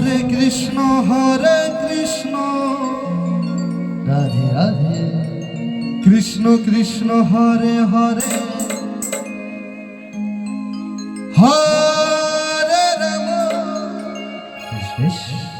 হরে কৃষ্ণ হরে কৃষ্ণ। রাধে রাধে। কৃষ্ণ কৃষ্ণ হরে হরে। হরে রাম। কৃষ্ণ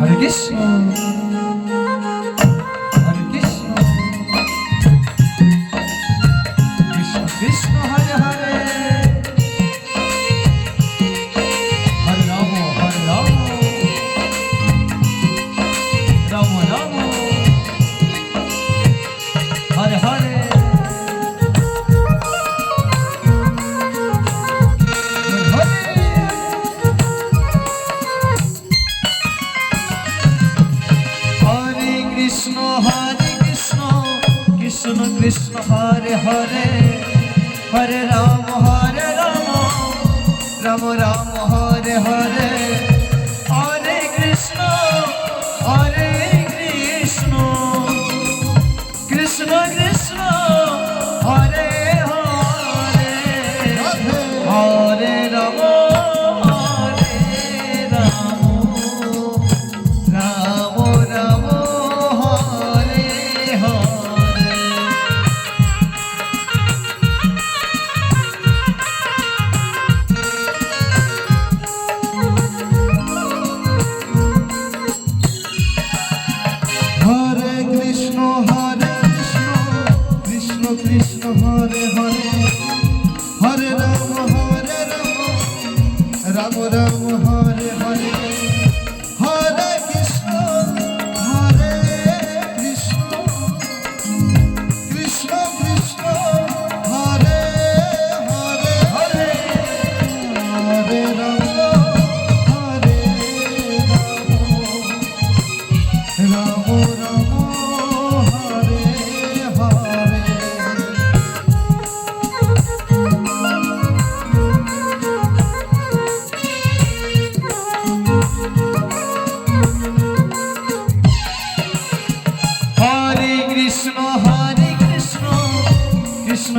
알겠어. শুনো Krishna Hare Hare Hare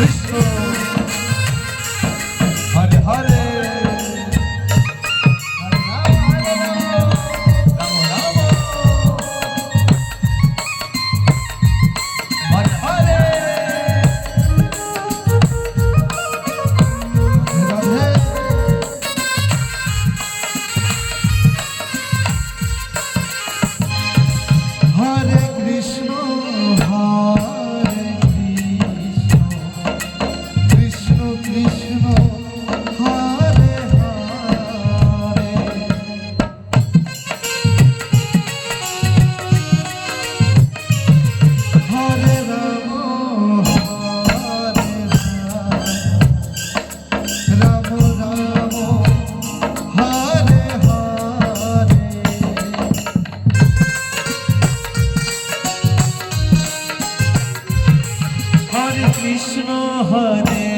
Krishna Krishna Hare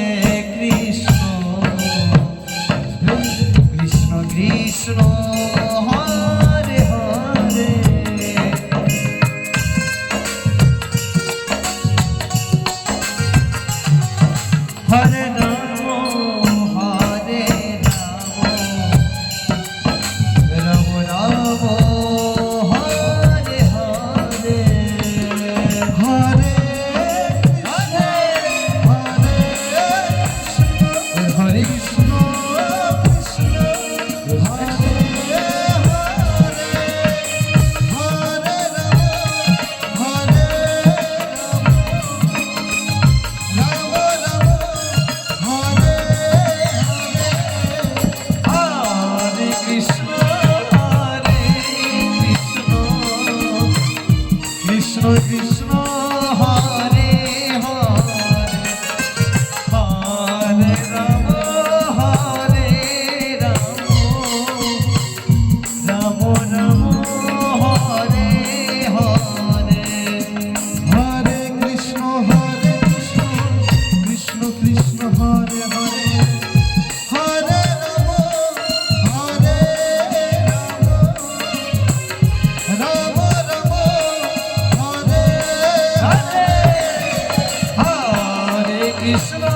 হরে